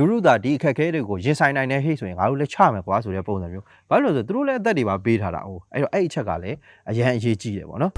လူလူသာဒီအခက်အခဲတွေကိုရင်ဆိုင်နိုင်တဲ့ဟိတ်ဆိုရင်ငါတို့လည်းချမယ်ကွာဆိုတဲ့ပုံစံမျိုးဘာလို့လဲဆိုတော့သူတို့လည်းအသက်တွေပါပေးထားတာ哦အဲ့တော့အဲ့အချက်ကလည်းအရန်အရေးကြီးတယ်ပေါ့နော်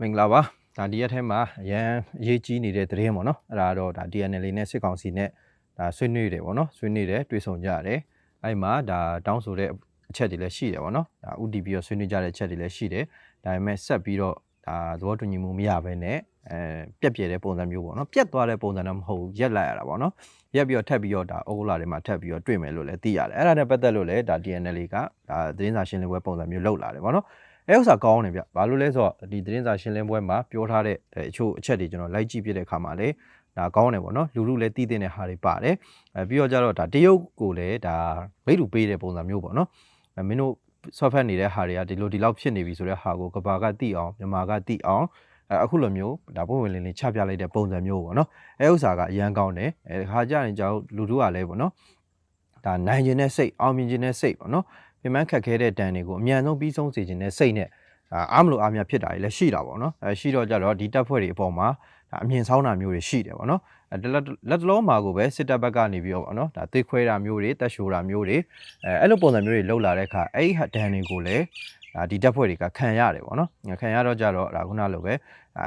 မင်္ဂလာပါဒါဒီရက်ထဲမှာအရန်အရေးကြီးနေတဲ့သတင်းပေါ့နော်အဲ့ဒါတော့ဒါ DNL နဲ့စစ်ကောင်စီနဲ့ဒါဆွေးနွေးတယ်ပေါ့နော်ဆွေးနွေးတယ်တွေ့ဆုံကြရတယ်အဲ့မှာဒါတောင်းဆိုတဲ့ အချက်တွေလည်းရှိတယ်ပေါ့နော်ဒါ UDP ရောဆွေးနွေးကြတဲ့အချက်တွေလည်းရှိတယ်ဒါပေမဲ့ဆက်ပြီးတော့ဒါသဘောတူညီမှုမရဘဲနဲ့အဲပြက်ပြဲတဲ့ပုံစံမျိုးပေါ့နော်ပြက်သွားတဲ့ပုံစံတော့မဟုတ်ဘူးရက်လိုက်ရတာပေါ့နော်ရက်ပြီးတော့ထပ်ပြီးတော့ဒါအိုဂလာတွေမှာထပ်ပြီးတော့တွေ့မယ်လို့လည်းသိရတယ်အဲ့ဒါနဲ့ပတ်သက်လို့လည်းဒါ DNL ကဒါသတင်းစာရှင်းလင်းပွဲပုံစံမျိုးလုပ်လာတယ်ပေါ့နော်အဲဥစ္စာကောင်းတယ်ဗျဘာလို့လဲဆိုတော့ဒီသတင်းစာရှင်းလင်းပွဲမှာပြောထားတဲ့အချို့အချက်တွေကျွန်တော်လိုက်ကြည့်ပြတဲ့အခါမှာလည်းဒါကောင်းတယ်ပေါ့နော်လူလူလည်းတည်တဲ့ဟာတွေပါတယ်အဲပြီးတော့ကြတော့ဒါတရုတ်ကိုလည်းဒါမိတ်လူပေးတဲ့ပုံစံမျိုးပေါ့နော်အဲ မင်းတို့ software နေတဲ့ဟာတွေကဒီလိုဒီလောက်ဖြစ်နေပြီဆိုတဲ့ဟာကိုကဘာကတိအောင်မြန်မာကတိအောင်အဲအခုလိုမျိုးဒါပုံဝင်လင်းလင်းချပြလိုက်တဲ့ပုံစံမျိုးပေါ့နော်အဲဥစ္စာကအရန်ကောင်းတယ်အဲခါကြရင်ကြောက်လူတို့ကလည်းပေါ့နော်ဒါနိုင်ခြင်းနဲ့စိတ်အောင်မြင်ခြင်းနဲ့စိတ်ပေါ့နော်ပြင်ပန်းခက်ခဲတဲ့တန်တွေကိုအမြန်ဆုံးပြီးဆုံးစေခြင်းနဲ့စိတ်နဲ့အာအားမလို့အားများဖြစ်တာတွေလည်းရှိတာပေါ့နော်အဲရှိတော့ကြတော့ဒီတပ်ဖွဲ့တွေအပေါ်မှာဒါအမြင်ဆောင်တာမျိုးတွေရှိတယ်ပေါ့နော်အဲ လက်လက်တလုံးမှာကိုပဲစစ်တပ်ဘက်ကနေပြီးတော့ပေါ့နော်ဒါသိခွဲတာမျိုးတွေတက်ရှိုးတာမျိုးတွေအဲအဲ့လိုပုံစံမျိုးတွေလောက်လာတဲ့အခါအဲ့ဒီဒဏ်တွေကိုလည်းဒါဒီတပ်ဖွဲ့တွေကခံရတယ်ပေါ့နော်ခံရတော့ကြတော့ဒါခုနလိုပဲ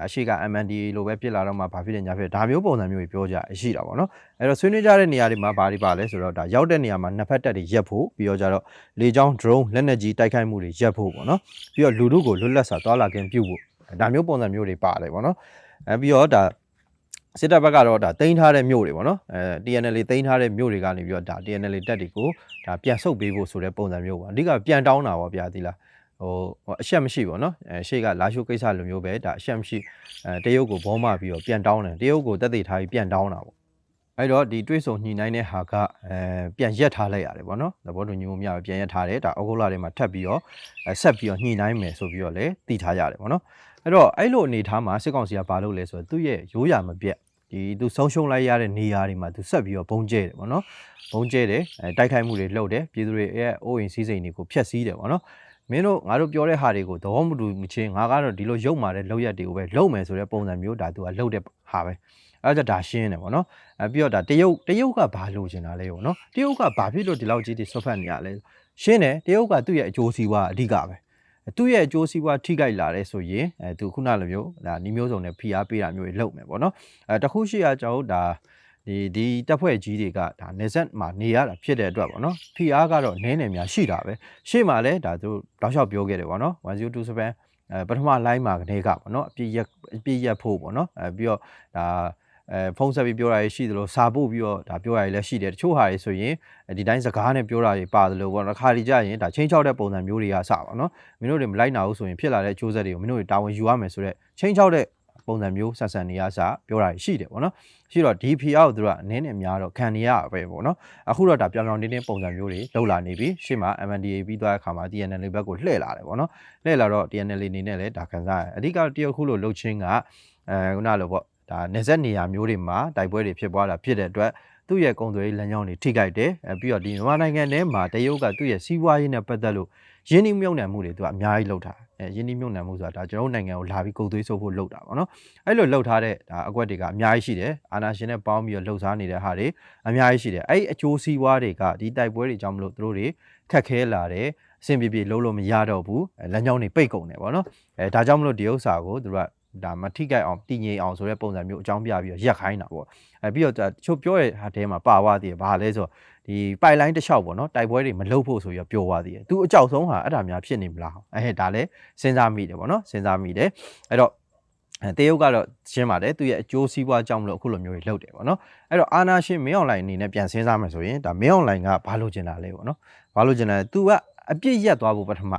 အရှိက MND လိုပဲဖြစ်လာတော့မှဘာဖြစ်လဲညာဖြစ်ဒါမျိုးပုံစံမျိုးတွေပြောကြအရှိတာပေါ့နော်အဲ့တော့ဆွေးနွေးကြတဲ့နေရာတွေမှာဘာတွေပါလဲဆိုတော့ဒါရောက်တဲ့နေရာမှာနှစ်ဖက်တက်တွေရက်ဖို့ပြီးတော့ကြတော့လေကြောင်း drone လက်နက်ကြီးတိုက်ခိုက်မှုတွေရက်ဖို့ပေါ့နော်ပြီးတော့လူတို့ကိုလွတ်လပ်စွာသွားလာခြင်းပြုဖို့ဒါမျိုးပုံစံမျိုးတွေပါတယ်ပေါ့နော်အဲပြီးတော့ဒါ စစ်တပ်ဘက်ကတော့ဒါတင်ထားတဲ့မြို့တွေပေါ့နော်အဲ TNL တင်ထားတဲ့မြို့တွေကနေပြီးတော့ဒါ TNL တက်တွေကိုဒါပြန်ဆုတ်ပေးဖို့ဆိုတဲ့ပုံစံမျိုးပေါ့အဓိကပြန်တောင်းတာပေါ့ဗျာဒီလားဟိုအရှက်မရှိပေါ့နော်အဲရှေ့ကလာရှုကိစ္စလိုမျိုးပဲဒါအရှက်မရှိအဲတရုတ်ကိုဘောမပြီးတော့ပြန်တောင်းတယ်တရုတ်ကိုတက်သိထားပြီးပြန်တောင်းတာပေါ့အဲ့တော့ဒီတွေးဆုံညှိနှိုင်းတဲ့ဟာကအဲပြန်ရက်ထားလိုက်ရတယ်ပေါ့နော်သဘောတူညီမှုမရဘူးပြန်ရက်ထားတယ်ဒါအောက်ဂုတ်လထဲမှာထပ်ပြီးတော့အဲဆက်ပြီးတော့ညှိနှိုင်းမယ်ဆိုပြီးတော့လည်းတည်ထားရတယ်ပေါ့နော်အဲ့တော့အဲ့လိုအနေထားမှာစစ်ကောင်စီကဘာလုပ်လဲဆိုတော့သူ့ရဲ့ရိုးရာမပြတ် ဒီသူဆုံးရှုံးလိုက်ရတဲ့နေရာတွေမှာသူဆက်ပြီးတော့ဘုံကျဲတယ်ပေါ့နော်ဘုံကျဲတယ်အဲတိုက်ခိုက်မှုတွေလုပ်တယ်ပြည်သူတွေရဲ့အိုးအိမ်စီးစိမ်တွေကိုဖျက်ဆီးတယ်ပေါ့နော်မင်းတို့ငါတို့ပြောတဲ့ဟာတွေကိုသဘောမတူမချင်းငါကတော့ဒီလိုရုပ်မာတဲ့လောက်ရက်တွေကိုပဲလုံမယ်ဆိုတဲ့ပုံစံမျိုးဒါသူကလှုပ်တဲ့ဟာပဲအဲဒါဒါရှင်းတယ်ဗောနော်အဲပြီးတော့ဒါတရုတ်တရုတ်ကဘာလိုချင်တာလဲဗောနော်တရုတ်ကဘာဖြစ်လို့ဒီလောက်ကြီးတွေဆွတ်ဖက်နေရလဲရှင်းတယ်တရုတ်ကသူ့ရဲ့အကျိုးစီးပွားအဓိကပဲ သူ့ရဲ့အကျိုးစီးပွားထိခိုက်လာတဲ့ဆိုရင်အဲသူခုနလိုမျိုးဒါနီးမျိုးစုံနဲ့ဖိအားပေးတာမျိုးတွေလုပ်မယ်ဗောနော်အဲတခုရှိရကျွန်တော်တို့ဒါဒီဒီတပ်ဖွဲ့ကြီးတွေကဒါနေဆက်မှာနေရတာဖြစ်တဲ့အတွက်ပေါ့နော်ဖိအားကတော့နည်းနေများရှိတာပဲရှေ့မှာလဲဒါသူတောက်လျှောက်ပြောခဲ့တယ်ပေါ့နော်1027အဲပထမ line မှာကနေကပေါ့နော်အပြည့်ရက်အပြည့်ရက်ဖို့ပေါ့နော်အဲပြီးတော့ဒါ အဲဖုန်းဆက်ပြီးပြောတာရှိသလိုစာပို့ပြီးတော့ဒါပြောတာလည်းရှိတယ်တချို့ဟာတွေဆိုရင်ဒီတိုင်းစကားနဲ့ပြောတာတွေပါသလိုပေါ့နော်ခါလီကြရင်ဒါချင်းချောက်တဲ့ပုံစံမျိုးတွေကစပါနော်မင်းတို့တွေမလိုက်နိုင်ဘူးဆိုရင်ဖြစ်လာတဲ့အကျိုးဆက်တွေကိုမင်းတို့တွေတာဝန်ယူရမယ်ဆိုတော့ချင်းချောက်တဲ့ပုံစံမျိုးဆက်ဆံနေရစပြောတာရှိတယ်ပေါ့နော်ရှိတော့ DPR ကိုသူတို့ကအနည်းနဲ့များတော့ခံနေရပဲပေါ့နော်အခုတော့ဒါပြောင်ပြောင်တင်းတင်းပုံစံမျိုးတွေလောက်လာနေပြီရှေ့မှာ MNDA ပြီးသွားတဲ့အခါမှာ TNL ဘက်ကိုလှည့်လာတယ်ပေါ့နော်လှည့်လာတော့ TNL အနေနဲ့လည်းဒါခံစားရတယ်အဓိကတရုတ်ခုလိုလှုပ်ချင်းကအဲခုနလိုပေါ့ ဒါနေဆက်နေရာမျိုးတွေမှာတိုက်ပွဲတွေဖြစ်ပွားတာဖြစ်တဲ့အတွက်သူ့ရဲ့ကုံသွေးလမ်းကြောင်းတွေထိခိုက်တယ်အဲပြီးတော့ဒီမြန်မာနိုင်ငံထဲမှာတရုတ်ကသူ့ရဲ့စီးပွားရေးနဲ့ပတ်သက်လို့ရင်းနှီးမြှုပ်နှံမှုတွေသူကအများကြီးလုပ်ထားအဲရင်းနှီးမြှုပ်နှံမှုဆိုတာဒါကျွန်တော်တို့နိုင်ငံကိုလာပြီးကုံသွေးဆိုးဖို့လုပ်တာပေါ့နော်အဲ့လိုလုပ်ထားတဲ့ဒါအကွက်တွေကအများကြီးရှိတယ်အာနာရှင်နဲ့ပေါင်းပြီးတော့လှုပ်ရှားနေတဲ့ဟာတွေအများကြီးရှိတယ်အဲ့ဒီအကျိုးစီးပွားတွေကဒီတိုက်ပွဲတွေကြောင့်မလို့သူတို့တွေခက်ခဲလာတယ်အဆင်ပြေပြေလုံးလို့မရတော့ဘူးလမ်းကြောင်းတွေပိတ်ကုန်တယ်ပေါ့နော်အဲဒါကြောင့်မလို့ဒီဥစ္စာကိုသူတို့က ဒါမထိခိုက်အောင်တည်ငြိမ်အောင်ဆိုတဲ့ပုံစံမျိုးအကြောင်းပြပြီးတော့ရက်ခိုင်းတာပေါ့အဲပြီးတော့တချို့ပြောတဲ့ဟာထဲမှာပါသွားသေးတယ်ဘာလဲဆိုတော့ဒီပိုက်လိုင်းတစ်လျှောက်ပေါ့နော်တိုက်ပွဲတွေမလုပ်ဖို့ဆိုပြီးတော့ပြောသွားသေးတယ်သူအကြောက်ဆုံးဟာအဲ့ဒါများဖြစ်နေမလားအဲဒါလည်းစဉ်းစားမိတယ်ပေါ့နော်စဉ်းစားမိတယ်အဲ့တော့အဲတရုတ်ကတော့ရှင်းပါတယ်သူရဲ့အကျိုးစီးပွားကြောင့်မလို့အခုလိုမျိုးတွေလုပ်တယ်ပေါ့နော်အဲ့တော့အာနာရှင်မင်းအွန်လိုင်းအနေနဲ့ပြန်စဉ်းစားမယ်ဆိုရင်ဒါမင်းအွန်လိုင်းကဘာလို့ကျင်တာလဲပေါ့နော်ဘာလို့ကျင်တာလဲ तू ကအပြစ်ရက်သွားဖို့ပထမ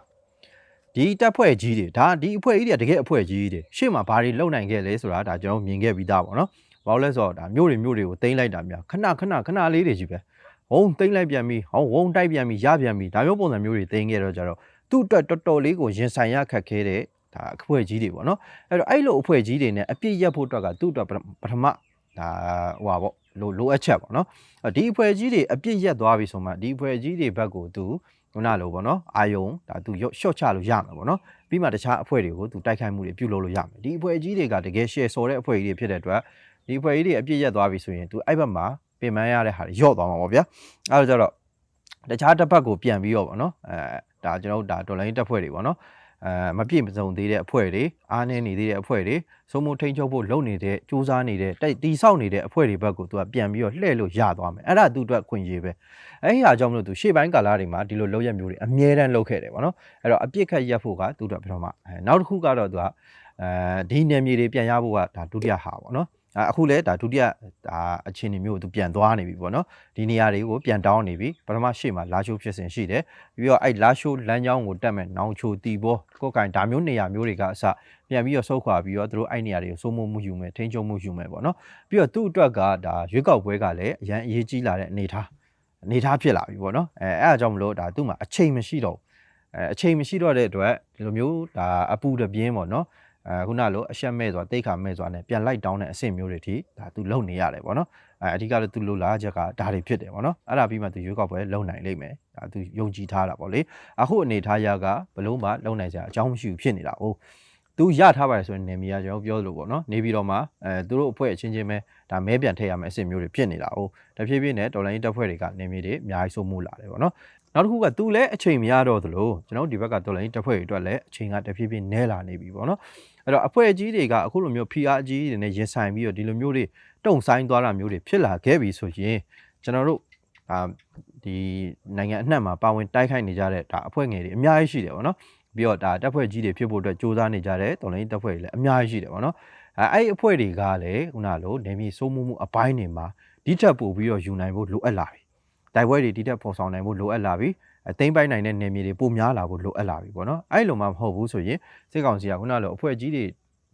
ဒီတက်ဖွဲ့ကြီးတွေဒါဒီအဖွဲ့ကြီးတွေကတကယ်အဖွဲ့ကြီးတွေရှေ့မှာဘာတွေလုပ်နိုင်ခဲ့လဲဆိုတာဒါကျွန်တော်မြင်ခဲ့ပြီးသားပေါ့နော်ဘာလို့လဲဆိုတော့ဒါမျိုးတွေမျိုးတွေကိုတင်လိုက်တာများခဏခဏခဏလေးတွေကြီးပဲဝုံတင်လိုက်ပြန်ပြီဟောဝုံတိုက်ပြန်ပြီရပြန်ပြီဒါမျိုးပုံစံမျိုးတွေတင်ခဲ့တော့ကြတော့သူ့အတွက်တော်တော်လေးကိုရင်ဆိုင်ရခက်ခဲတဲ့ဒါအဖွဲ့ကြီးတွေပေါ့နော်အဲ့တော့အဲ့လိုအဖွဲ့ကြီးတွေနဲ့အပြစ်ရက်ဖို့အတွက်ကသူ့အတွက်ပထမဒါဟိုပါပေါ့လိုလိုအပ်ချက်ပေါ့နော်ဒီအဖွဲ့ကြီးတွေအပြစ်ရက်သွားပြီဆိုမှဒီအဖွဲ့ကြီးတွေဘက်ကိုသူ ခုနလိုပေါ့နော်အာယုံဒါသူရှော့ချလို့ရမှာပေါ့နော်ပြီးမှတခြားအဖွဲ့တွေကိုသူတိုက်ခိုက်မှုတွေပြုလုပ်လို့ရမယ်ဒီအဖွဲ့အကြီးတွေကတကယ် share ဆော်တဲ့အဖွဲ့ကြီးတွေဖြစ်တဲ့အတွက်ဒီအဖွဲ့ကြီးတွေအပြည့်ရက်သွားပြီဆိုရင်သူအဲ့ဘက်မှာပြင်ပန်းရတဲ့ဟာတွေညော့သွားမှာပေါ့ဗျာအဲ့တော့ကျတော့တခြားတစ်ဖက်ကိုပြန်ပြီးတော့ပေါ့နော်အဲဒါကျွန်တော်တို့ဒါဒေါ်လာရင်းတက်ဖွဲ့တွေပေါ့နော် အဲမပြည့်မစုံသေးတဲ့အဖွဲ့တွေအားနည်းနေသေးတဲ့အဖွဲ့တွေစိုးမိုးထိန်ချုပ်ဖို့လုပ်နေတဲ့စူးစမ်းနေတဲ့တိုက်တီဆောက်နေတဲ့အဖွဲ့တွေဘက်ကိုသူကပြန်ပြီးတော့လှည့်လို့ရသွားမယ်အဲ့ဒါသူ့အတွက်ခွင့်ရေးပဲအဲ့ဒီဟာကြောင့်မလို့သူရှေ့ပိုင်းကာလတွေမှာဒီလိုလောက်ရမျိုးတွေအမြဲတမ်းလုပ်ခဲ့တယ်ပေါ့နော်အဲ့တော့အပြစ်ခတ်ရက်ဖို့ကသူ့အတွက်ပြတော့မှအဲနောက်တစ်ခုကတော့သူကအဲဒီနယ်မြေတွေပြန်ရဖို့ကဒါဒုတိယဟာပေါ့နော် အဲအခုလဲဒါဒုတိယဒါအခြေအနေမျိုးကိုသူပြန်သွားနေပြီပေါ့နော်ဒီနေရာတွေကိုပြန်တောင်းနေပြီပထမရှိမှလာရှိုးဖြစ်စဉ်ရှိတယ်ပြီးတော့အဲ့လာရှိုးလမ်းကြောင်းကိုတက်မဲ့နောင်ချိုတီဘောကိုယ်ကင်ဒါမျိုးနေရာမျိုးတွေကအစပြန်ပြီးတော့ဆုတ်ခွာပြီးတော့သူတို့အဲ့နေရာတွေကိုစိုးမိုးမှုယူမယ်ထိန်းချုပ်မှုယူမယ်ပေါ့နော်ပြီးတော့သူ့အတွက်ကဒါရွေးကောက်ပွဲကလည်းအရန်အရေးကြီးလာတဲ့အနေအထားအနေအထားဖြစ်လာပြီပေါ့နော်အဲအဲ့အကြောင်းမလို့ဒါသူ့မှာအချိန်မရှိတော့အဲအချိန်မရှိတော့တဲ့အတွက်ဒီလိုမျိုးဒါအပူတပြင်းပေါ့နော် အဲခုနလိုအရှက်မဲ့စွာတိတ်ခါမဲ့စွာနဲ့ပြန်လိုက်တောင်းတဲ့အဆင့်မျိုးတွေထိဒါသူလုံနေရတယ်ပေါ့နော်အဲအဓိကတော့သူလိုလားချက်ကဒါတွေဖြစ်တယ်ပေါ့နော်အဲ့ဒါပြီးမှသူရွေးကောက်ပွဲလုံနိုင်လိမ့်မယ်ဒါသူယုံကြည်ထားတာပေါ့လေအခုအနေထားရကဘလို့မှလုံနိုင်စရာအကြောင်းမရှိဘူးဖြစ်နေတာ哦သူရထားပါတယ်ဆိုရင်နေမီကကျွန်တော်ပြောလို့ပေါ့နော်နေပြီးတော့မှအဲသူတို့အဖွဲ့အချင်းချင်းပဲဒါမဲပြန်ထည့်ရမယ်အဆင့်မျိုးတွေဖြစ်နေတာ哦တဖြည်းဖြည်းနဲ့တော်လိုင်းတပ်ဖွဲ့တွေကနေမီတွေအများကြီးစိုးမိုးလာတယ်ပေါ့နော် နောက်တစ်ခုကသူလည်းအချိန်မရတော့သလိုကျွန်တော်ဒီဘက်ကတော်လိုင်းတပ်ဖွဲ့တွေအတွက်လည်းအချိန်ကတဖြည်းဖြည်းနဲလာနေပြီပေါ့နော်အဲ့တော့အဖွဲ့အကြီးတွေကအခုလိုမျိုး PR အကြီးတွေနဲ့ရင်ဆိုင်ပြီးတော့ဒီလိုမျိုးတွေတုံဆိုင်သွားတာမျိုးတွေဖြစ်လာခဲ့ပြီဆိုရင်ကျွန်တော်တို့အာဒီနိုင်ငံအနှံ့မှာပါဝင်တိုက်ခိုက်နေကြတဲ့ဒါအဖွဲ့ငယ်တွေအများကြီးရှိတယ်ပေါ့နော်ပြီးတော့ဒါတပ်ဖွဲ့ကြီးတွေဖြစ်ဖို့အတွက်စ조사နေကြတဲ့တော်လိုင်းတပ်ဖွဲ့တွေလည်းအများကြီးရှိတယ်ပေါ့နော်အဲအဲ့ဒီအဖွဲ့တွေကလည်းခုနလိုနေမြေစိုးမှုမှုအပိုင်းတွေမှာဒီထက်ပိုပြီးတော့ယူနိုင်ဖို့လိုအပ်လာပြီ တိုက်ပွဲတွေဒီထက်ပေါ်ဆောင်နိုင်ဖို့လိုအပ်လာပြီအသိမ့်ပိုက်နိုင်တဲ့နေမြေတွေပိုများလာဖို့လိုအပ်လာပြီပေါ့နော်အဲ့လိုမှမဟုတ်ဘူးဆိုရင်စစ်ကောင်စီကခုနလိုအဖွဲ့ကြီးတွေ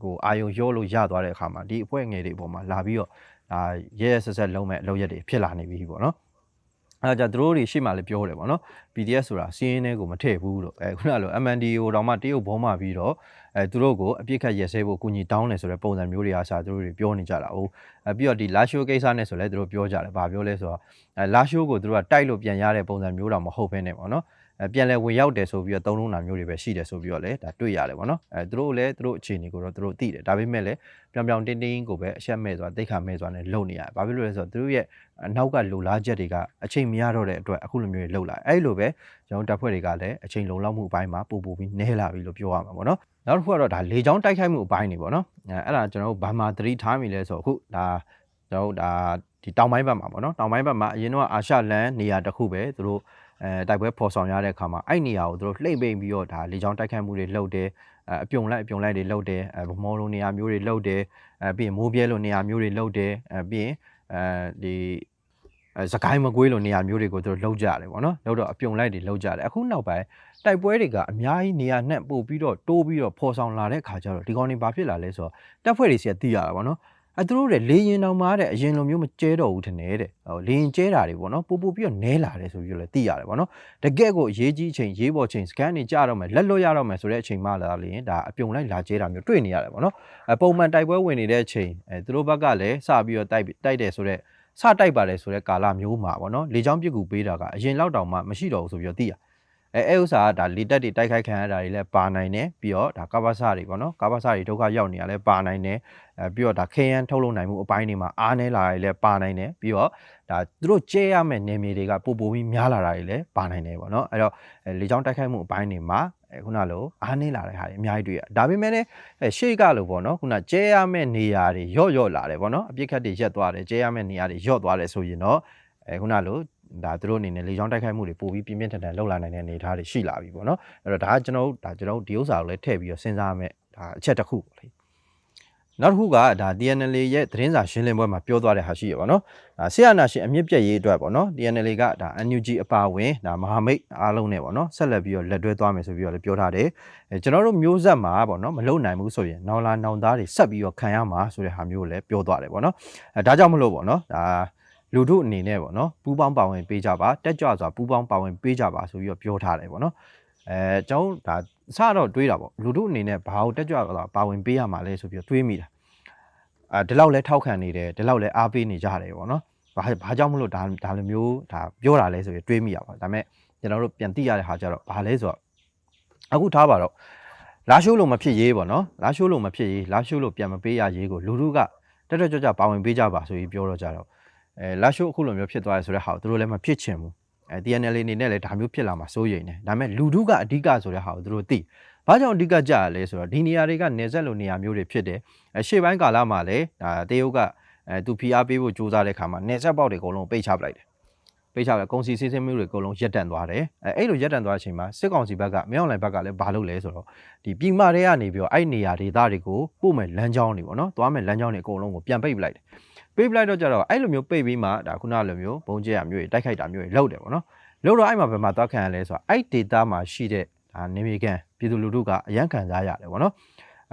ကိုအာယုံရောလို့ရသွားတဲ့အခါမှာဒီအဖွဲ့ငယ်တွေအပေါ်မှာလာပြီးတော့ဒါရဲရဲဆက်ဆက်လုံးမဲ့အလုပ်ရက်တွေဖြစ်လာနေပြီပေါ့နော် အဲဒါကြသူတို့တွေရှေ့မှာလည်းပြောတယ်ပေါ့နော် PDF ဆိုတာစီးရင်တွေကိုမထည့်ဘူးလို့အဲခုနကလို MNDO တောင်မှတရုတ်ဘောမှပြီးတော့အဲသူတို့ကိုအပြစ်ခတ်ရက်စဲဖို့အကူအညီတောင်းတယ်ဆိုတဲ့ပုံစံမျိုးတွေအားစားသူတို့တွေပြောနေကြတာဟုတ်အဲပြီးတော့ဒီလာရှိုးကိစ္စနဲ့ဆိုလဲသူတို့ပြောကြတယ်ဗာပြောလဲဆိုတော့အဲလာရှိုးကိုသူတို့ကတိုက်လို့ပြန်ရတဲ့ပုံစံမျိုးတော့မဟုတ်ဘဲနဲ့ပေါ့နော်အဲ ပြန်လဲဝင်ရောက်တယ်ဆိုပြီးတော့သုံးလုံးတာမျိုးတွေပဲရှိတယ်ဆိုပြီးတော့လည်းဒါတွေ့ရတယ်ပေါ့နော်အဲသူတို့လည်းသူတို့အခြေအနေကိုတော့သူတို့သိတယ်ဒါပေမဲ့လည်းပြောင်ပြောင်တင်းတင်းကိုပဲအဆက်မဲ့ဆိုတာတိတ်ခါမဲ့ဆိုတာနဲ့လုံနေရတယ်ဘာဖြစ်လို့လဲဆိုတော့သူတို့ရဲ့အနောက်ကလိုလားချက်တွေကအချိန်မရတော့တဲ့အတွက်အခုလိုမျိုးတွေလှုပ်လာအဲ့လိုပဲကျွန်တော်တပ်ဖွဲ့တွေကလည်းအချိန်လုံလောက်မှုအပိုင်းမှာပို့ပို့ပြီးနဲလာပြီလို့ပြောရမှာပေါ့နော်နောက်တစ်ခုကတော့ဒါလေချောင်းတိုက်ခိုက်မှုအပိုင်းတွေပေါ့နော်အဲအဲ့ဒါကျွန်တော်တို့ဘာမှသတိထားမိလဲဆိုတော့အခုဒါကျွန်တော်တို့ဒါဒီတောင်ပိုင်းဘက်မှာပေါ့နော်တောင်ပိုင်းဘက်မှာအရင်တော့အာရှလန်နေရာတစ်ခုပဲသူတို့ အဲတိုက်ပွဲဖော်ဆောင်ရတဲ့အခါမှာအဲ့နေရာကိုသူတို့လှိမ့်ပိန်ပြီးတော့ဒါလေချောင်းတိုက်ခိုက်မှုတွေလုပ်တယ်အပြုံလိုက်အပြုံလိုက်တွေလုပ်တယ်ဗမောလိုနေရာမျိုးတွေလုပ်တယ်အဲပြီးရင်မိုးပြဲလိုနေရာမျိုးတွေလုပ်တယ်အဲပြီးရင်အဲဒီအဲစကိုင်းမကွေးလိုနေရာမျိုးတွေကိုသူတို့လှုပ်ကြတယ်ပေါ့နော်လှုပ်တော့အပြုံလိုက်တွေလှုပ်ကြတယ်အခုနောက်ပိုင်းတိုက်ပွဲတွေကအများကြီးနေရာနှံ့ပို့ပြီးတော့တိုးပြီးတော့ဖော်ဆောင်လာတဲ့ခါကျတော့ဒီကောင်တွေဘာဖြစ်လာလဲဆိုတော့တပ်ဖွဲ့တွေစီကသိရတာပေါ့နော် အဲသူတို့တွေလေရင်တောင်မှတဲ့အရင်လိုမျိုးမကျဲတော့ဘူးထင်တယ်တဲ့ဟိုလေရင်ကျဲတာတွေပေါ့နော်ပို့ပို့ပြီးတော့နဲလာတယ်ဆိုပြီးတော့လည်းသိရတယ်ပေါ့နော်တကယ့်ကိုအရေးကြီးအချိန်ရေးပေါ်ချိန်စကန်နေကြတော့မယ်လက်လွတ်ရတော့မယ်ဆိုတဲ့အချိန်မှလာလေရင်ဒါအပြုံလိုက်လာကျဲတာမျိုးတွေ့နေရတယ်ပေါ့နော်အပုံမှန်တိုက်ပွဲဝင်နေတဲ့အချိန်အဲသူတို့ဘက်ကလည်းစပြီးတော့တိုက်တိုက်တယ်ဆိုတော့စတိုက်ပါတယ်ဆိုတဲ့ကာလမျိုးမှာပေါ့နော်လေချောင်းပြစ်ကူပေးတာကအရင်လောက်တောင်မှမရှိတော့ဘူးဆိုပြီးတော့သိရ အဲအဲဥစ္စာကဒါလေတက်တွေတိုက်ခိုက်ခံရတာတွေလည်းပါနိုင်တယ်ပြီးတော့ဒါကပ္ပစတွေပေါ့နော်ကပ္ပစတွေဒုက္ခရောက်နေရလဲပါနိုင်တယ်အဲပြီးတော့ဒါခေယန်ထုတ်လုပ်နိုင်မှုအပိုင်းတွေမှာအားနည်းလာရလဲပါနိုင်တယ်ပြီးတော့ဒါသူတို့ကျဲရမယ့်နေမြေတွေကပို့ပို့ပြီးများလာတာတွေလည်းပါနိုင်တယ်ပေါ့နော်အဲ့တော့လေချောင်းတိုက်ခိုက်မှုအပိုင်းတွေမှာအဲခုနလိုအားနည်းလာတဲ့ဟာတွေအများကြီးတွေ့ရဒါပေမဲ့လည်းရှေ့ကလို့ပေါ့နော်ခုနကျဲရမယ့်နေရာတွေရော့ရော့လာတယ်ပေါ့နော်အပြစ်ခတ်တွေရက်သွားတယ်ကျဲရမယ့်နေရာတွေရော့သွားတယ်ဆိုရင်တော့အဲခုနလို ဒါသူတို့အနေနဲ့လေကြောင်းတိုက်ခိုက်မှုတွေပို့ပြီးပြင်းပြင်းထန်ထန်လှုပ်လာနိုင်တဲ့အနေအထားတွေရှိလာပြီပေါ့နော်အဲ့တော့ဒါကကျွန်တော်တို့ဒါကျွန်တော်တို့ဒီဥစ္စာကိုလည်းထည့်ပြီးတော့စဉ်းစားရမယ်ဒါအချက်တစ်ခုပေါ့လေနောက်တစ်ခုကဒါ TNL ရဲ့သတင်းစာရှင်းလင်းပွဲမှာပြောသွားတဲ့ဟာရှိရပါတော့။ဒါဆီယနာရှင်အမြင့်ပြည့်ရေးအတွက်ပေါ့နော် TNL ကဒါ NUG အပါဝင်ဒါမဟာမိတ်အားလုံးနဲ့ပေါ့နော်ဆက်လက်ပြီးတော့လက်တွဲသွားမယ်ဆိုပြီးတော့လည်းပြောထားတယ်။အဲကျွန်တော်တို့မျိုးဆက်မှာပေါ့နော်မလုံနိုင်ဘူးဆိုရင်နောင်လာနောင်သားတွေဆက်ပြီးတော့ခံရမှာဆိုတဲ့ဟာမျိုးကိုလည်းပြောသွားတယ်ပေါ့နော်။အဲဒါကြောင့်မလို့ပေါ့နော်ဒါ လူတို့အနေနဲ့ပေါ့နော်ပူးပေါင်းပါဝင်ပေးကြပါတက်ကြွစွာပူးပေါင်းပါဝင်ပေးကြပါဆိုပြီးတော့ပြောထားတယ်ပေါ့နော်အဲကျွန်တော်ဒါစတော့တွေးတာပေါ့လူတို့အနေနဲ့ဘာလို့တက်ကြွစွာပါဝင်ပေးရမှာလဲဆိုပြီးတော့တွေးမိတာအဲဒီလောက်လဲထောက်ခံနေတယ်ဒီလောက်လဲအားပေးနေကြတယ်ပေါ့နော်ဘာဘာကြောင့်မလို့ဒါဒါလိုမျိုးဒါပြောတာလဲဆိုပြီးတွေးမိရပါဒါပေမဲ့တကျွန်တော်တို့ပြန်သိရတဲ့ဟာကြတော့ဘာလဲဆိုတော့အခုထားပါတော့လာရှိုးလို့မဖြစ်ရေးပေါ့နော်လာရှိုးလို့မဖြစ်ရေးလာရှိုးလို့ပြန်မပေးရရေးကိုလူလူကတက်တက်ကြွကြွပါဝင်ပေးကြပါဆိုပြီးပြောတော့ကြတော့ အဲလာရှိုးအခုလိုမျိုးဖြစ်သွားရဆိုတဲ့ဟာကိုသူတို့လည်းမဖြစ်ချင်ဘူးအဲ TNL အနေနဲ့လည်းဒါမျိုးဖြစ်လာမှာစိုးရိမ်တယ်ဒါပေမဲ့လူထုကအဓိကဆိုတဲ့ဟာကိုသူတို့သိဘာကြောင့်အဓိကကြရလဲဆိုတော့ဒီနေရာတွေကနေဆက်လိုနေရာမျိုးတွေဖြစ်တယ်အရှေ့ပိုင်းကာလမှာလည်းဒါတရုတ်ကအဲသူဖိအားပေးဖို့ကြိုးစားတဲ့ခါမှာနေဆက်ပေါက်တွေအကုန်လုံးပိတ်ချပလိုက်တယ်ပိတ်ချလိုက်ကုန်စီစီးဆင်းမှုတွေအကုန်လုံးရပ်တန့်သွားတယ်အဲအဲ့လိုရပ်တန့်သွားတဲ့အချိန်မှာစစ်ကောင်စီဘက်ကမြောက်လိုင်ဘက်ကလည်းဘာလုပ်လဲဆိုတော့ဒီပြည်မတွေကနေပြီးတော့အဲ့နေရာဒေသတွေကိုပို့မဲ့လမ်းကြောင်းတွေပေါ့နော်သွားမဲ့လမ်းကြောင်းတွေအကုန်လုံးကိုပြန်ပိတ်ပလိုက်တယ် ပိတ်ပလိုက်တော့ကြတော့အဲ့လိုမျိုးပိတ်ပြီးမှဒါခုနလိုမျိုးဘုံကျဲရမျိုးတွေတိုက်ခိုက်တာမျိုးတွေလုပ်တယ်ပေါ့နော်လုပ်တော့အဲ့မှာဘယ်မှာသွားခံရလဲဆိုတော့အဲ့ဒေသမှာရှိတဲ့ဒါနေမီကန်ပြည်သူလူထုကအရန်ခံစားရတယ်ပေါ့နော်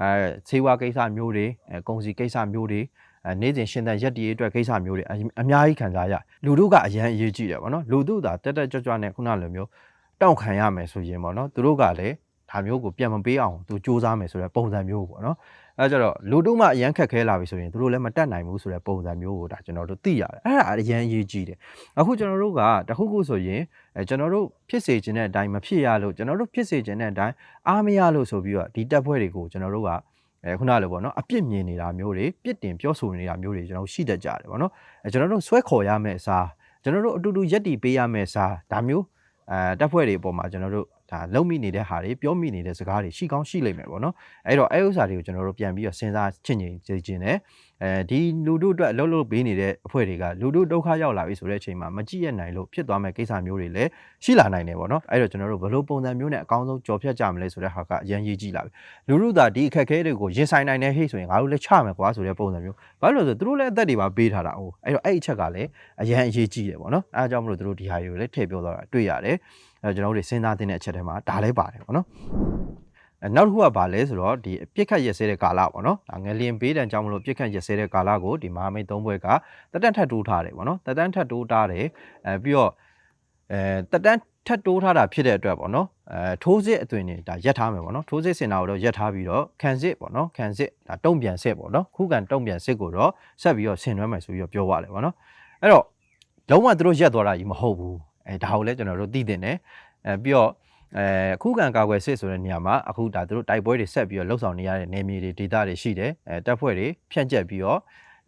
အဲဆေးဝါးကိစ္စမျိုးတွေအဲကုန်စည်ကိစ္စမျိုးတွေအဲနေ့စဉ်ရှင်သန်ရက်တီအတွက်ကိစ္စမျိုးတွေအအများကြီးခံစားရလူတို့ကအရန်အရေးကြီးတယ်ပေါ့နော်လူတို့သာတက်တက်ကြွကြွနဲ့ခုနလိုမျိုးတောင့်ခံရမယ်ဆိုရင်ပေါ့နော်သူတို့ကလည်းဒါမျိုးကိုပြန်မပေးအောင်သူစူးစမ်းမယ်ဆိုတဲ့ပုံစံမျိုးပေါ့နော် အဲကြတော့လူတို့မှအရန်ခက်ခဲလာပြီဆိုရင်သူတို့လည်းမတက်နိုင်ဘူးဆိုတဲ့ပုံစံမျိုးကိုဒါကျွန်တော်တို့သိရတယ်အဲ့ဒါအရန်အရေးကြီးတယ်အခုကျွန်တော်တို့ကတခုခုဆိုရင်အဲကျွန်တော်တို့ဖြစ်စေခြင်းတဲ့အတိုင်းမဖြစ်ရလို့ကျွန်တော်တို့ဖြစ်စေခြင်းတဲ့အတိုင်းအားမရလို့ဆိုပြီးတော့ဒီတက်ဖွဲ့တွေကိုကျွန်တော်တို့ကအဲခုနလိုပေါ့နော်အပြစ်မြင်နေတာမျိုးတွေပြစ်တင်ပြောဆိုနေတာမျိုးတွေကျွန်တော်တို့ရှိတတ်ကြတယ်ပေါ့နော်အဲကျွန်တော်တို့ဆွဲခေါ်ရမယ့်အစားကျွန်တော်တို့အတူတူရက်တီပေးရမယ့်အစားဒါမျိုးအဲတက်ဖွဲ့တွေအပေါ်မှာကျွန်တော်တို့ ဒါလုံမိနေတဲ့ဟာတွေပြောမိနေတဲ့စကားတွေရှိကောင်းရှိလိမ့်မယ်ပေါ့နော်အဲ့တော့အဲ့ဥစ္စာတွေကိုကျွန်တော်တို့ပြန်ပြီးတော့စဉ်းစားချင့်ချင်ကြခြင်းတယ်အဲဒီလူတို့အတွက်အလုပ်လုပ်ပေးနေတဲ့အဖွဲ့တွေကလူတို့ဒုက္ခရောက်လာပြီဆိုတဲ့အချိန်မှာမကြည့်ရနိုင်လို့ဖြစ်သွားမဲ့ကိစ္စမျိုးတွေလည်းရှိလာနိုင်တယ်ပေါ့နော်အဲ့တော့ကျွန်တော်တို့ဘယ်လိုပုံစံမျိုးနဲ့အကောင်းဆုံးကြော်ဖြတ်ကြမလဲဆိုတဲ့ဟာကအရင်ရေးကြည့်လာပြီလူတို့သာဒီအခက်အခဲတွေကိုရင်ဆိုင်နိုင်တဲ့ဟိဆိုရင်ငါတို့လည်းချမယ်ကွာဆိုတဲ့ပုံစံမျိုးဘာလို့လဲဆိုသူတို့လည်းအသက်တွေပါပေးထားတာ哦အဲ့တော့အဲ့အချက်ကလည်းအရင်အရေးကြီးတယ်ပေါ့နော်အဲအကြောင်းမလို့သူတို့ဒီဟာတွေကိုလည်းထည့်ပြောသွားတာတွေ့ရတယ် အဲကျွန်တော်တို့တွေစဉ်းစားတဲ့အချက်ထဲမှာဒါလည်းပါတယ်ပေါ့နော်အဲနောက်တစ်ခုကဘာလဲဆိုတော့ဒီပြစ်ခတ်ရက်စဲတဲ့ကာလပေါ့နော်ဒါငလျင်ဘေးတံကြောင့်မလို့ပြစ်ခတ်ရက်စဲတဲ့ကာလကိုဒီမဟာမိတ်သုံးဘွဲကတက်တန့်ထပ်တိုးထားတယ်ပေါ့နော်တက်တန့်ထပ်တိုးထားတယ်အဲပြီးတော့အဲတက်တန့်ထပ်တိုးထားတာဖြစ်တဲ့အတွက်ပေါ့နော်အဲထိုးစစ်အသွင်တွေဒါရက်ထားမယ်ပေါ့နော်ထိုးစစ်စင်တာကိုတော့ရက်ထားပြီးတော့ခံစစ်ပေါ့နော်ခံစစ်ဒါတုံ့ပြန်စစ်ပေါ့နော်ခုခံတုံ့ပြန်စစ်ကိုတော့ဆက်ပြီးတော့ဆင်နွှဲမယ်ဆိုပြီးတော့ပြောပါတယ်ပေါ့နော်အဲ့တော့လုံးဝသူတို့ရက်သွားတာကြီးမဟုတ်ဘူး အဲဒါကိုလည်းကျွန်တော်တို့သိတင်တယ်အဲပြီးတော့အဲခုခံကာကွယ်စစ်ဆိုတဲ့နေရာမှာအခုဒါသူတို့တိုက်ပွဲတွေဆက်ပြီးတော့လှုပ်ဆောင်နေရတဲ့နေမြေတွေဒေသတွေရှိတယ်အဲတပ်ဖွဲ့တွေဖြန့်ကျက်ပြီးတော့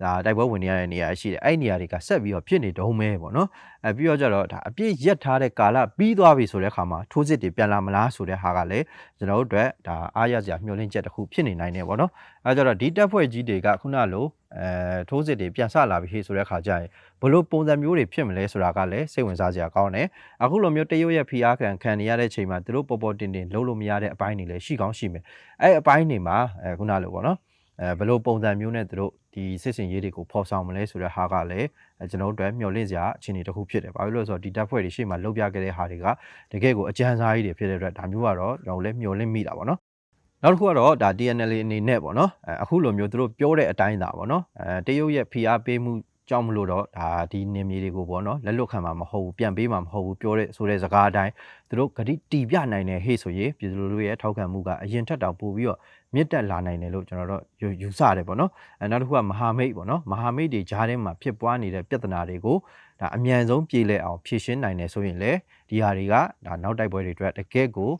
ဒါတိုက်ပွဲဝင်နေရတဲ့နေရာရှိတယ်အဲ့ဒီနေရာတွေကဆက်ပြီးတော့ဖြစ်နေတုံးမဲပေါ့နော်အဲပြီးတော့ကျတော့ဒါအပြည့်ရက်ထားတဲ့ကာလပြီးသွားပြီဆိုတဲ့ခါမှာထိုးစစ်တွေပြန်လာမလားဆိုတဲ့ဟာကလည်းကျွန်တော်တို့အတွက်ဒါအားရစရာမျှော်လင့်ချက်တစ်ခုဖြစ်နေနိုင်တယ်ပေါ့နော်အဲကြတော့ဒီတပ်ဖွဲ့ကြီးတွေကခုနလိုအဲထိုးစစ်တွေပြန်ဆလာပြီဆိုတဲ့ခါကျရင်ဘလို့ပုံစံမျိုးတွေဖြစ်မလဲဆိုတာကလည်းစိတ်ဝင်စားစရာကောင်းတယ်အခုလိုမျိုးတရုတ်ရဲ့ဖိအားခံခံနေရတဲ့ချိန်မှာသူတို့ပေါ်ပေါ်တင်တင်လုံးလို့မရတဲ့အပိုင်းတွေလည်းရှိကောင်းရှိမယ်အဲအပိုင်းတွေမှာအဲခုနလိုပေါ့နော် အဲဘလို့ပုံစံမျိုးနဲ့သူတို့ဒီစစ်စင်ရေးတွေကိုဖော်ဆောင်မလဲဆိုတဲ့ဟာကလည်းအဲကျွန်တော်တို့အတွက်မျှော်လင့်စရာအခြေအနေတစ်ခုဖြစ်တယ်။ဘာဖြစ်လို့လဲဆိုတော့ဒီတပ်ဖွဲ့တွေရှေ့မှာလှုပ်ပြခဲ့တဲ့ဟာတွေကတကယ်ကိုအကြမ်းစားကြီးတွေဖြစ်တဲ့အတွက်ဒါမျိုးကတော့ကျွန်တော်တို့လည်းမျှော်လင့်မိတာပေါ့နော်။နောက်တစ်ခုကတော့ဒါ TNL အနေနဲ့ပေါ့နော်အဲအခုလိုမျိုးသူတို့ပြောတဲ့အတိုင်းသာပေါ့နော်အဲတရုတ်ရဲ့ဖိအားပေးမှုကြောင့်မလို့တော့ဒါဒီနေမြေတွေကိုပေါ့နော်လက်လွတ်ခံမှာမဟုတ်ဘူးပြန်ပေးမှာမဟုတ်ဘူးပြောတဲ့ဆိုတဲ့စကားအတိုင်းသူတို့ဂတိတီပြနိုင်တဲ့ဟေ့ဆိုရင်ပြည်သူလူထုရဲ့ထောက်ခံမှုကအရင်ထက်တောင်ပိုပြီးတော့ မြင့်တက်လာနိုင်တယ်လို့ကျွန်တော်တို့ယူယူဆတယ်ပေါ့နော်အဲနောက်တစ်ခုကမဟာမိတ်ပေါ့နော်မဟာမိတ်တွေဂျားထဲမှာဖြစ်ပွားနေတဲ့ပြဿနာတွေကိုဒါအမြန်ဆုံးပြေလည်အောင်ဖြေရှင်းနိုင်တယ်ဆိုရင်လေဒီဟာတွေကဒါနောက်တိုက်ပွဲတွေအတွက်တကယ့်ကို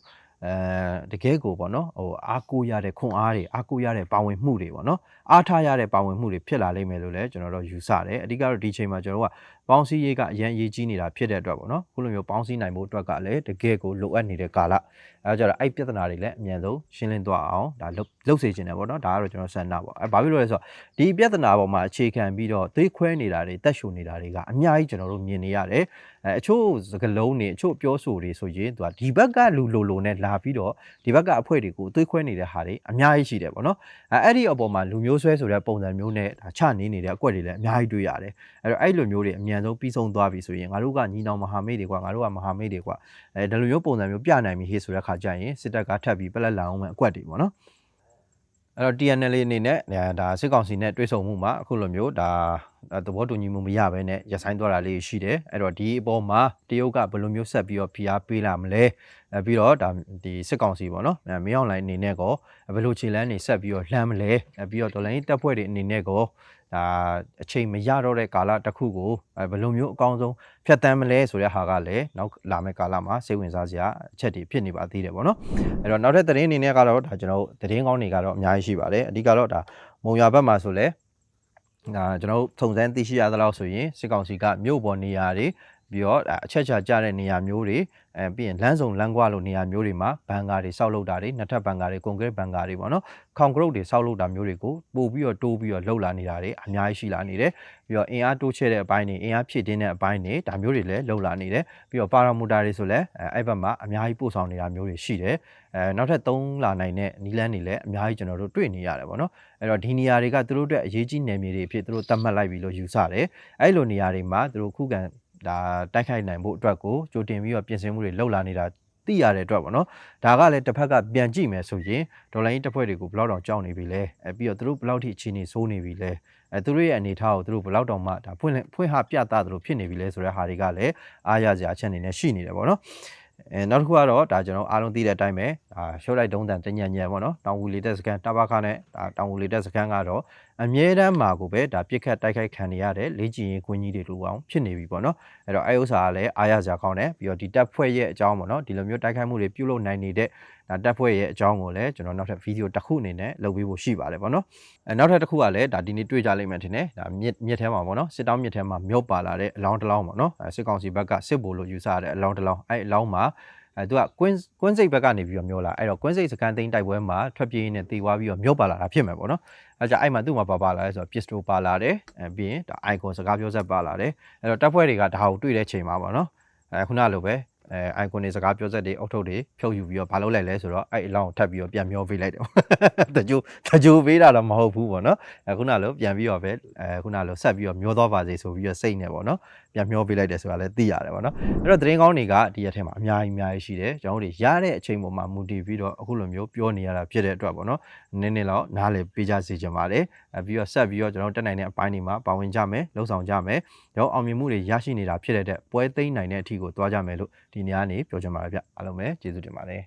အဲတကယ်ကိုပေါ့နော်ဟိုအားကိုးရတဲ့ခွန်အားတွေအားကိုးရတဲ့ပါဝင်မှုတွေပေါ့နော်အားထားရတဲ့ပါဝင်မှုတွေဖြစ်လာလိမ့်မယ်လို့လည်းကျွန်တော်တို့ယူဆတယ်အဓိကတော့ဒီချိန်မှာကျွန်တော်တို့ကပေါင်းစည်းရေးကအရန်ရေးကြီးနေတာဖြစ်တဲ့အတွက်ပေါ့နော်ခုလိုမျိုးပေါင်းစည်းနိုင်ဖို့အတွက်ကလည်းတကယ်ကိုလိုအပ်နေတဲ့ကာလအဲကြတော့အဲ့ပြဿနာတွေလည်းအမြန်ဆုံးရှင်းလင်းသွားအောင်ဒါလှုပ်လှုပ်စေချင်တယ်ပေါ့နော်ဒါကတော့ကျွန်တော်ဆန္ဒပေါ့အဲဘာဖြစ်လို့လဲဆိုတော့ဒီပြဿနာပေါ်မှာအခြေခံပြီးတော့သွေးခွဲနေတာတွေတက်ရှူနေတာတွေကအများကြီးကျွန်တော်တို့မြင်နေရတယ်အဲအချို့စကလုံးတွေအချို့ပြောဆိုတွေဆိုရင်သူကဒီဘက်ကလူလိုလိုနဲ့လာပြီးတော့ဒီဘက်ကအဖွဲတွေကိုသွေးခွဲနေတဲ့ဟာတွေအများကြီးရှိတယ်ပေါ့နော်အဲအဲ့ဒီအပေါ်မှာလူမျိုးဆွဲဆိုတဲ့ပုံစံမျိုးနဲ့ဒါချနေနေတဲ့အကွက်တွေလည်းအများကြီးတွေ့ရတယ်အဲ့တော့အဲ့လိုမျိုးတွေအမြန်ဆုံးပြီးဆုံးသွားပြီဆိုရင်ငါတို့ကညီနောင်မဟာမိတ်တွေကငါတို့ကမဟာမိတ်တွေကအဲဒီလိုမျိုးပုံစံမျိုးပြနိုင်ပြီဟေ့ဆိုတဲ့ခါကျရင်စစ်တပ်ကထပ်ပြီးပလက်လောင်အောင်မဲ့အကွက်တွေပေါ့နော်အဲ့တော့ TNL အနေနဲ့ဒါစစ်ကောင်စီနဲ့တွဲဆုံမှုမှာအခုလိုမျိုးဒါသဘောတူညီမှုမရဘဲနဲ့ရဆိုင်သွားတာလေးရှိတယ်အဲ့တော့ဒီအပေါ်မှာတရုတ်ကဘယ်လိုမျိုးဆက်ပြီးတော့ဖိအားပေးလာမလဲအဲပြီးတော့ဒါဒီစစ်ကောင်စီပေါ့နော်မင်းအောင်လိုင်းအနေနဲ့ကောဘယ်လိုခြေလမ်းနေဆက်ပြီးတော့လှမ်းမလဲအဲပြီးတော့ဒေါ်လာရင်းတပ်ဖွဲ့တွေအနေနဲ့ကော ဒါအချိန်မရတော့တဲ့ကာလတစ်ခုကိုအဲဘယ်လိုမျိုးအကောင်းဆုံးဖြတ်တန်းမလဲဆိုတဲ့ဟာကလည်းနောက်လာမယ့်ကာလမှာစိတ်ဝင်စားစရာအချက်တွေဖြစ်နေပါသေးတယ်ပေါ့နော်အဲ့တော့နောက်ထပ်သတင်းအနေနဲ့ကတော့ဒါကျွန်တော်တို့သတင်းကောင်းတွေကတော့အများကြီးရှိပါတယ်အဓိကတော့ဒါမုံရဘက်မှာဆိုလဲဒါကျွန်တော်တို့ထုံစမ်းသိရှိရသလောက်ဆိုရင်စစ်ကောင်စီကမြို့ပေါ်နေရာတွေ ပြီးတော့ဒါအချက်ချာကျတဲ့နေရာမျိုးတွေအဲပြီးရင်လမ်းစုံလမ်းကွာလိုနေရာမျိုးတွေမှာဘန်ကာတွေစောက်လုပ်တာတွေနှစ်ထပ်ဘန်ကာတွေကွန်ကရစ်ဘန်ကာတွေပေါ့နော်ခေါင်ကရုတ်တွေစောက်လုပ်တာမျိုးတွေကိုပို့ပြီးတော့တိုးပြီးတော့လှုပ်လာနေတာတွေအများကြီးရှိလာနေတယ်ပြီးတော့အင်အားတိုးချဲ့တဲ့အပိုင်းတွေအင်အားဖြည့်တင်းတဲ့အပိုင်းတွေဒါမျိုးတွေလည်းလှုပ်လာနေတယ်ပြီးတော့ပါရာမီတာတွေဆိုလည်းအဲအဲ့ဘက်မှာအများကြီးပို့ဆောင်နေတာမျိုးတွေရှိတယ်အဲနောက်ထပ်3လာနိုင်တဲ့နီလန်းတွေလည်းအများကြီးကျွန်တော်တို့တွေ့နေရတယ်ပေါ့နော်အဲ့တော့ဒီနေရာတွေကသူတို့အတွက်အရေးကြီးနယ်မြေတွေအဖြစ်သူတို့သတ်မှတ်လိုက်ပြီလို့ယူဆတယ်အဲ့လိုနေရာတွေမှာသူတို့ခုခံ ဒါတိုက်ခိုက်နိုင်ဖို့အတွက်ကိုကြိုတင်ပြီးတော့ပြင်ဆင်မှုတွေလှုပ်လာနေတာသိရတဲ့အတွက်ပေါ့နော်ဒါကလည်းတစ်ဖက်ကပြန်ကြည့်မယ်ဆိုရင်ဒေါ်လာရင်းတစ်ဖွဲ့တွေကိုဘယ်လောက်တောင်ကြောက်နေပြီလဲအဲပြီးတော့သူတို့ဘယ်လောက်ထိအခြေအနေဆိုးနေပြီလဲအဲသူတို့ရဲ့အနေအထားကိုသူတို့ဘယ်လောက်တောင်မှဒါဖွင့်ဖွင့်ဟပြသသလိုဖြစ်နေပြီလဲဆိုတဲ့ဟာတွေကလည်းအားရစရာအချက်အနေနဲ့ရှိနေတယ်ပေါ့နော်အဲနောက်တစ်ခုကတော့ဒါကျွန်တော်အားလုံးသိတဲ့အတိုင်းပဲဒါရှော့လိုက်တုံးတန်တညံညံပေါ့နော်တောင်ဝူလီတက်စကန်တဘာခနဲ့ဒါတောင်ဝူလီတက်စကန်ကတော့ အမြဲတမ်းမှာကိုပဲဒါပြစ်ခတ်တိုက်ခိုက်ခံနေရတဲ့လေ့ကျင့်ရေးကွင်းကြီးတွေလိုအောင်ဖြစ်နေပြီပေါ့နော်အဲ့တော့အဲဥစ္စာကလည်းအားရစရာကောင်းတယ်ပြီးတော့ဒီတက်ဖွဲ့ရဲ့အကြောင်းပေါ့နော်ဒီလိုမျိုးတိုက်ခိုက်မှုတွေပြုလုပ်နိုင်နေတဲ့ဒါတက်ဖွဲ့ရဲ့အကြောင်းကိုလည်းကျွန်တော်နောက်ထပ်ဗီဒီယိုတစ်ခုအနေနဲ့လုပ်ပေးဖို့ရှိပါတယ်ပေါ့နော်အဲနောက်ထပ်တစ်ခုကလည်းဒါဒီနေ့တွေ့ကြလိမ့်မယ်ထင်တယ်ဒါမြစ်မြစ်ထဲမှာပေါ့နော်စစ်တောင်းမြစ်ထဲမှာမြုပ်ပါလာတဲ့အလောင်းတစ်လောင်းပေါ့နော်အဲစစ်ကောင်စီဘက်ကစစ်ဘိုလ်လို့ယူဆရတဲ့အလောင်းတစ်လောင်းအဲအလောင်းမှာ အဲသူကကွင်းကွင်းစိတ်ဘက်ကနေပြီးတော့မျောလာအဲ့တော့ကွင်းစိတ်စကန်သိန်းတိုက်ပွဲမှာထွက်ပြေးရင်းနဲ့တေသွားပြီးတော့မျောပါလာတာဖြစ်မယ်ပေါ့နော်အဲကြအဲ့မှာသူ့မှာပါပါလာလဲဆိုတော့ pistol ပါလာတယ်အဲပြီးရင်ဒါ icon စကားပြောဆက်ပါလာတယ်အဲ့တော့တပ်ဖွဲ့တွေကဒါကိုတွေ့တဲ့ချိန်မှာပေါ့နော်အဲခုနလိုပဲအဲ icon တွေစကားပြောဆက်တွေအုတ်ထုတ်တွေဖြုတ်ယူပြီးတော့ဘာလုပ်လိုက်လဲဆိုတော့အဲ့အလောင်းကိုထပ်ပြီးတော့ပြန်မျောပေးလိုက်တယ်တကြိုတကြိုပေးတာတော့မဟုတ်ဘူးပေါ့နော်အဲခုနလိုပြန်ပြီးတော့ပဲအဲခုနလိုဆက်ပြီးတော့မျောသွားပါစေဆိုပြီးတော့စိတ်နေပေါ့နော် ပြန်မျောပေးလိုက်တယ်ဆိုတာလည်းသိရတယ်ပေါ့နော်အဲ့တော့သတင်းကောင်းတွေကဒီရက်ထဲမှာအများကြီးအများကြီးရှိတယ်ကျွန်တော်တို့ရတဲ့အချိန်ပေါ်မှာမူတည်ပြီးတော့အခုလိုမျိုးပြောနေရတာဖြစ်တဲ့အတွက်ပေါ့နော်နည်းနည်းတော့နားလည်ပေးကြစေချင်ပါတယ်အဲပြီးတော့ဆက်ပြီးတော့ကျွန်တော်တက်နိုင်တဲ့အပိုင်းတွေမှာပါဝင်ကြမယ်လှုပ်ဆောင်ကြမယ်တော့အောင်မြင်မှုတွေရရှိနေတာဖြစ်တဲ့အတွက်ပွဲသိမ်းနိုင်တဲ့အထီကိုသွားကြမယ်လို့ဒီနေ့ကနေပြောချင်ပါတယ်ဗျအားလုံးပဲကျေးဇူးတင်ပါတယ်